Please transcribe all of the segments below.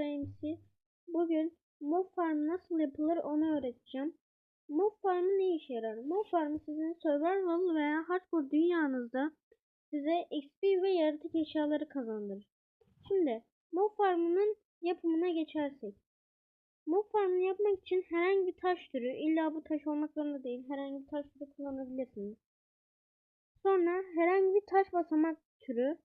MC. Bugün mob farm nasıl yapılır onu öğreteceğim. Mob farmı ne işe yarar? Mob farmı sizin survival veya hardcore dünyanızda size XP ve yaratık eşyaları kazandırır. Şimdi mob farmının yapımına geçersek. Mob farmını yapmak için herhangi bir taş türü, illa bu taş olmak zorunda değil, herhangi bir taş türü kullanabilirsiniz. Sonra herhangi bir taş basamak türü,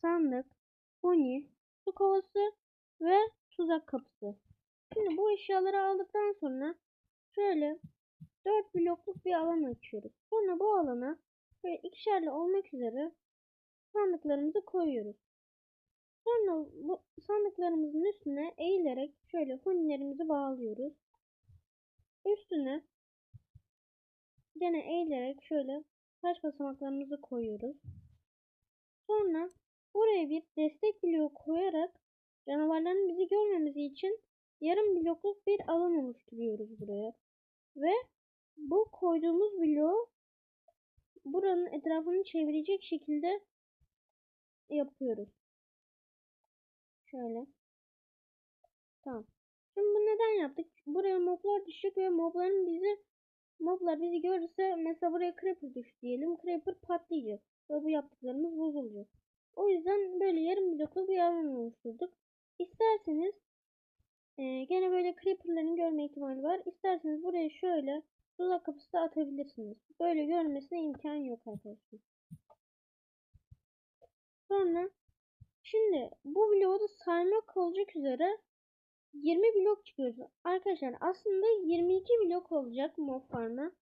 sandık, huni, su kovası ve tuzak kapısı. Şimdi bu eşyaları aldıktan sonra şöyle 4 blokluk bir alan açıyoruz. Sonra bu alana böyle ikişerli olmak üzere sandıklarımızı koyuyoruz. Sonra bu sandıklarımızın üstüne eğilerek şöyle hunilerimizi bağlıyoruz. Üstüne gene eğilerek şöyle taş basamaklarımızı koyuyoruz. Sonra buraya bir destek bloğu koyarak canavarların bizi görmemesi için yarım blokluk bir alan oluşturuyoruz buraya. Ve bu koyduğumuz bloğu buranın etrafını çevirecek şekilde yapıyoruz. Şöyle. Tamam. Şimdi bu neden yaptık? Buraya moblar düşecek ve mobların bizi moblar bizi görürse mesela buraya creeper düştü diyelim. Creeper patlayacak. Ve bu yaptıklarımız bozulacak. O yüzden böyle yarım bloklu bir alan oluşturduk. İsterseniz e, gene böyle creeperların görme ihtimali var. İsterseniz buraya şöyle tuzak kapısı da atabilirsiniz. Böyle görmesine imkan yok arkadaşlar. Sonra şimdi bu bloğu da saymak olacak üzere 20 blok çıkıyoruz. Arkadaşlar aslında 22 blok olacak mob farm'a.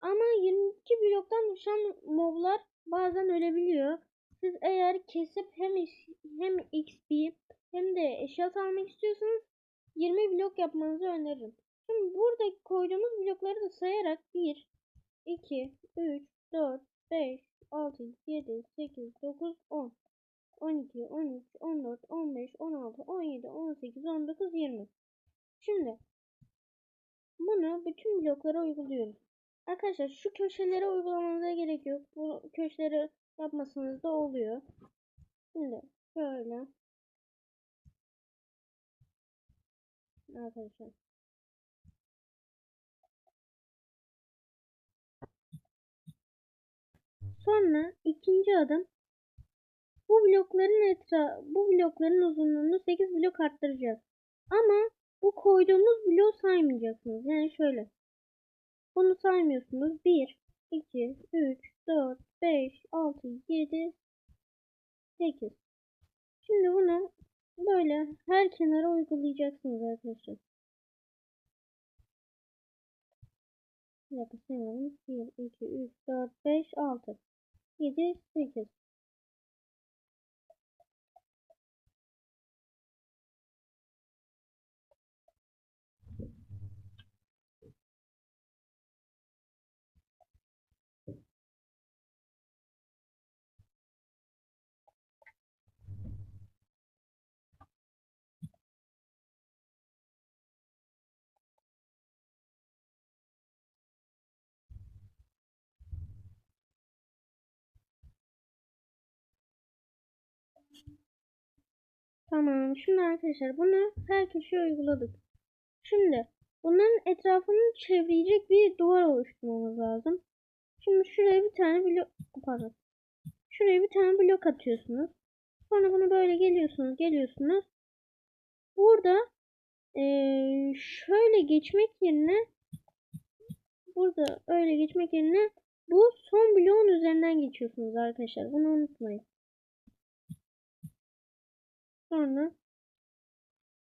Ama 22 bloktan düşen moblar bazen ölebiliyor. Siz eğer kesip hem hem XP hem de eşya almak istiyorsanız 20 blok yapmanızı öneririm. Şimdi burada koyduğumuz blokları da sayarak 1, 2, 3, 4, 5, 6, 7, 8, 9, 10, 12, 13, 14, 15, 16, 17, 18, 19, 20. Şimdi bunu bütün bloklara uyguluyoruz. Arkadaşlar şu köşelere uygulamanıza gerek yok. Bu köşeleri yapmasanız da oluyor. Şimdi şöyle arkadaşlar. Sonra ikinci adım bu blokların etra bu blokların uzunluğunu 8 blok arttıracağız. Ama bu koyduğumuz bloğu saymayacaksınız. Yani şöyle. Bunu saymıyorsunuz. 1, 2, 3, 4, 5, 6, 7, 8. Şimdi bunu böyle her kenara uygulayacaksınız arkadaşlar. Bir dakika sayalım. 1, 2, 3, 4, 5, 6, 7, 8. Tamam. Şimdi arkadaşlar bunu her köşeye uyguladık. Şimdi bunların etrafını çevreyecek bir duvar oluşturmamız lazım. Şimdi şuraya bir tane blok pardon. Şuraya bir tane blok atıyorsunuz. Sonra bunu böyle geliyorsunuz, geliyorsunuz. Burada ee, şöyle geçmek yerine burada öyle geçmek yerine bu son bloğun üzerinden geçiyorsunuz arkadaşlar. Bunu unutmayın. Sonra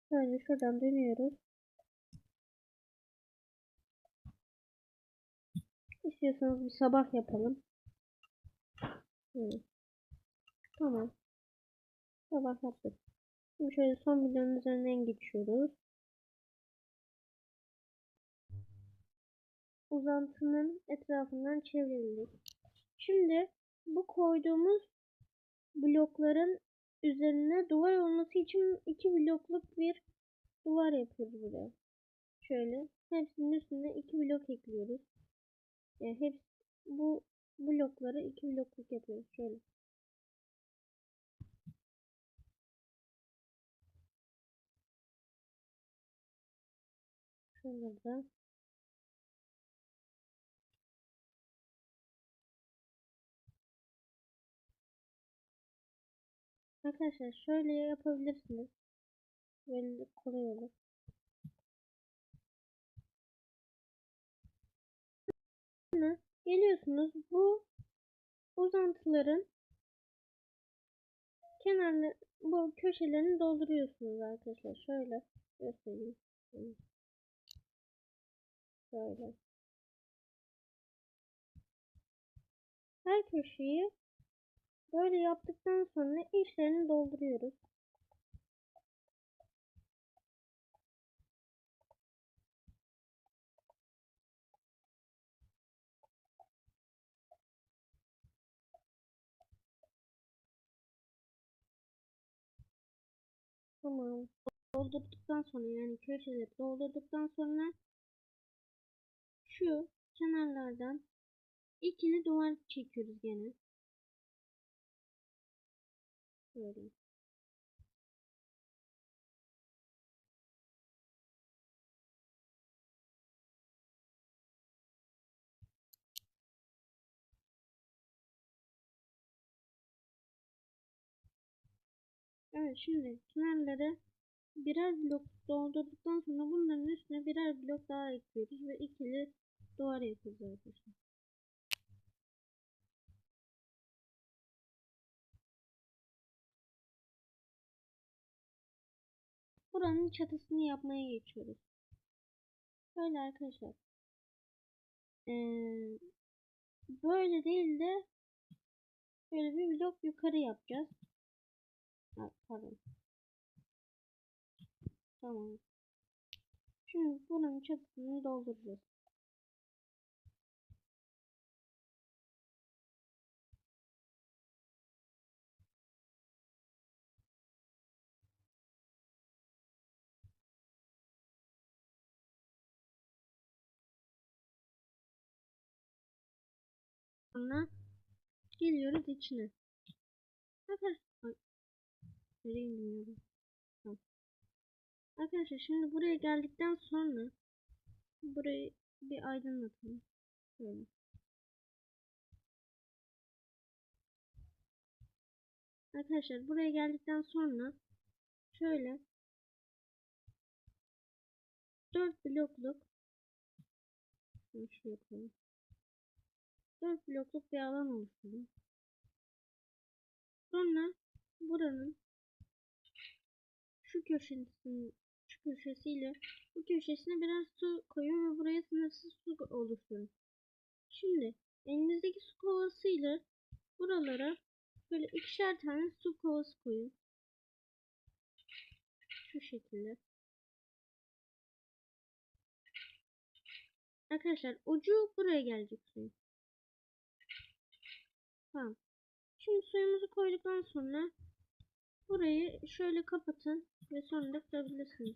şöyle şuradan dönüyoruz. İstiyorsanız bir sabah yapalım. Evet. Tamam. Sabah yaptık. Şimdi şöyle son videonun üzerinden geçiyoruz. Uzantının etrafından çevrildik. Şimdi bu koyduğumuz blokların üzerine duvar olması için iki blokluk bir duvar yapıyoruz buraya. Şöyle hepsinin üstüne iki blok ekliyoruz. Yani hep bu blokları iki blokluk yapıyoruz şöyle. Şurada Arkadaşlar şöyle yapabilirsiniz. Böyle kolay olur. Sonra geliyorsunuz bu uzantıların kenarlı bu köşelerini dolduruyorsunuz arkadaşlar. Şöyle göstereyim. Şöyle. Her köşeyi böyle yaptıktan sonra içlerini dolduruyoruz. Tamam. Doldurduktan sonra yani köşeleri doldurduktan sonra şu kenarlardan ikili duvar çekiyoruz gene. Böyle. Evet şimdi kenarları birer blok doldurduktan sonra bunların üstüne birer blok daha ekliyoruz ve ikili duvar yapıyoruz arkadaşlar. Buranın çatısını yapmaya geçiyoruz. Böyle arkadaşlar. Ee, böyle değil de böyle bir blok yukarı yapacağız. Ha, pardon. Tamam. Şimdi buranın çatısını dolduracağız. Sonra geliyoruz içine. Arkadaşlar. Arkadaşlar şimdi buraya geldikten sonra burayı bir aydınlatalım. Şöyle. Arkadaşlar buraya geldikten sonra şöyle 4 blokluk şunu şuraya koyalım. 4 blokluk bir alan oluşturun. Sonra buranın şu köşesinin şu köşesiyle bu köşesine biraz su koyun ve buraya sınırsız su oluşturun. Şimdi elinizdeki su kovasıyla buralara böyle ikişer tane su kovası koyun. Şu şekilde. Arkadaşlar ucu buraya gelecek suyun. Tamam. Şimdi suyumuzu koyduktan sonra burayı şöyle kapatın ve sonra da kırabilirsiniz.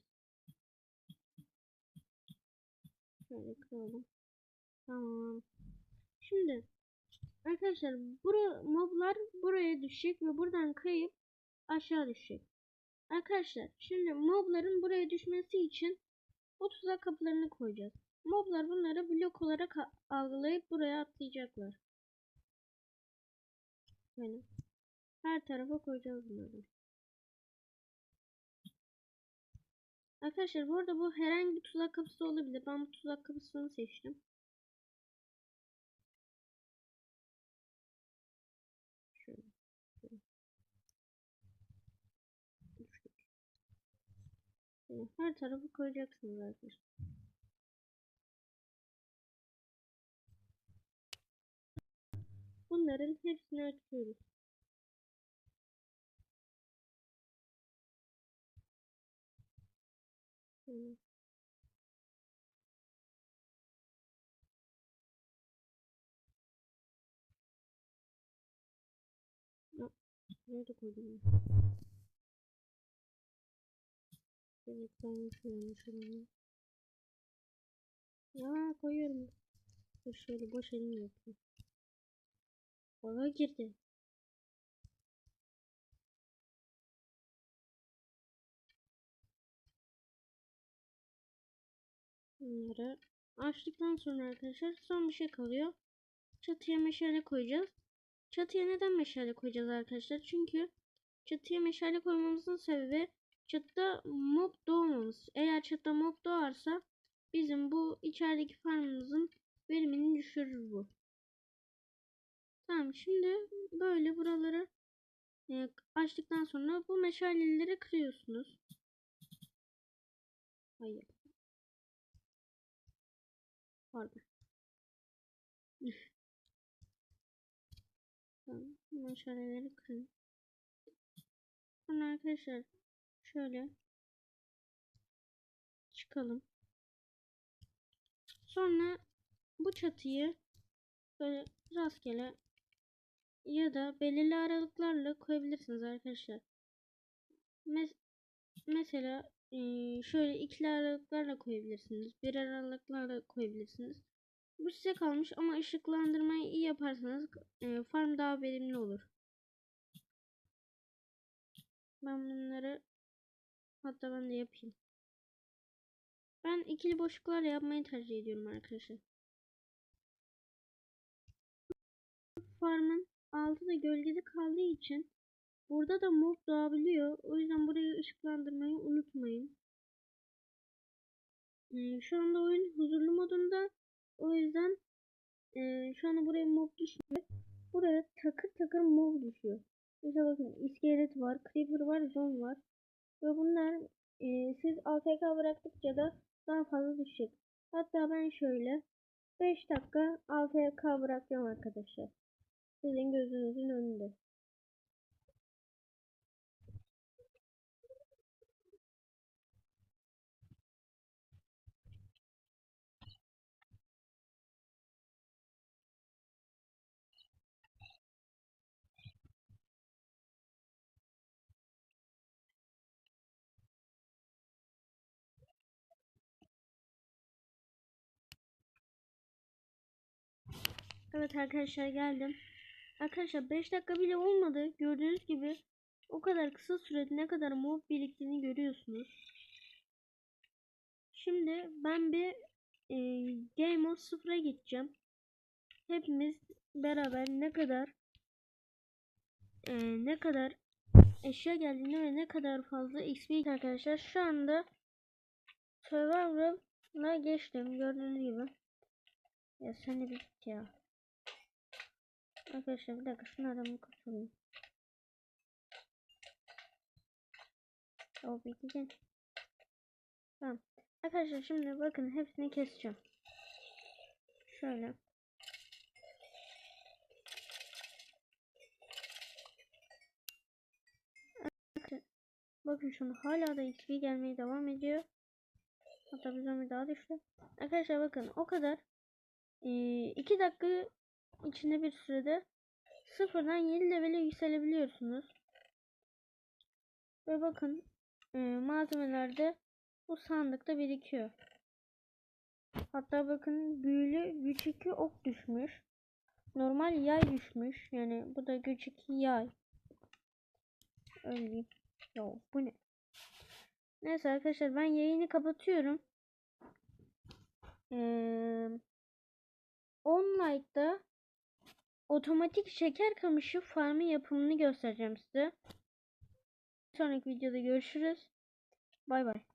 Şöyle kıralım. Tamam. Şimdi arkadaşlar bura moblar buraya düşecek ve buradan kayıp aşağı düşecek. Arkadaşlar şimdi mobların buraya düşmesi için bu tuzak kapılarını koyacağız. Moblar bunları blok olarak algılayıp buraya atlayacaklar. Böyle. Her tarafa koyacağız bunları. Arkadaşlar bu arada bu herhangi bir tuzak kapısı olabilir. Ben bu tuzak kapısını seçtim. Her tarafı koyacaksınız arkadaşlar. Bunların hepsini açıyoruz. Hmm. Nerede koydum? Evet ben şuranı şuranı. Ya koyuyorum. Dur şöyle boş elim yapayım. Bana girdi. Bunları açtıktan sonra arkadaşlar son bir şey kalıyor. Çatıya meşale koyacağız. Çatıya neden meşale koyacağız arkadaşlar? Çünkü çatıya meşale koymamızın sebebi çatıda mob doğmaması. Eğer çatıda mob doğarsa bizim bu içerideki farmımızın verimini düşürür bu. Tamam şimdi böyle buraları e, açtıktan sonra bu meşaleleri kırıyorsunuz. Hayır. Pardon. tamam. Meşaleleri kırın. Sonra arkadaşlar şöyle çıkalım. Sonra bu çatıyı böyle rastgele ya da belirli aralıklarla koyabilirsiniz arkadaşlar. Mes mesela şöyle ikili aralıklarla koyabilirsiniz. Bir aralıklarla koyabilirsiniz. Bu size kalmış ama ışıklandırmayı iyi yaparsanız farm daha verimli olur. Ben bunları hatta ben de yapayım. Ben ikili boşluklarla yapmayı tercih ediyorum arkadaşlar. Farmın altı da gölgede kaldığı için burada da mob doğabiliyor. O yüzden burayı ışıklandırmayı unutmayın. Ee, şu anda oyun huzurlu modunda. O yüzden e, şu anda buraya mob düşmüyor. Buraya takır takır mob düşüyor. Mesela bakın iskelet var, creeper var, zombi var. Ve bunlar e, siz AFK bıraktıkça da daha fazla düşecek. Hatta ben şöyle 5 dakika AFK bırakıyorum arkadaşlar. Sizin gözünüzün önünde. Evet arkadaşlar geldim. Arkadaşlar 5 dakika bile olmadı. Gördüğünüz gibi o kadar kısa sürede ne kadar mob biriktiğini görüyorsunuz. Şimdi ben bir e, Game Mode 0'a geçeceğim. Hepimiz beraber ne kadar e, ne kadar eşya geldiğini ve ne kadar fazla XP arkadaşlar şu anda Survival'a geçtim gördüğünüz gibi. Ya sen de bir ya. Arkadaşlar bir dakika şunlardan bir kurtulayım. O bekleyeceğim. Tamam. Arkadaşlar şimdi bakın hepsini keseceğim. Şöyle. Bakın şunu hala da XP gelmeye devam ediyor. Hatta bir zombi daha düştü. Arkadaşlar bakın o kadar 2 dakika içinde bir sürede sıfırdan 7 levele yükselebiliyorsunuz. Ve bakın e, malzemeler bu sandıkta birikiyor. Hatta bakın büyülü güç 2 ok düşmüş. Normal yay düşmüş. Yani bu da güç 2 yay. Öyle Yo bu ne? Neyse arkadaşlar ben yayını kapatıyorum. Ee, 10 like'da otomatik şeker kamışı farmı yapımını göstereceğim size. Bir sonraki videoda görüşürüz. Bay bay.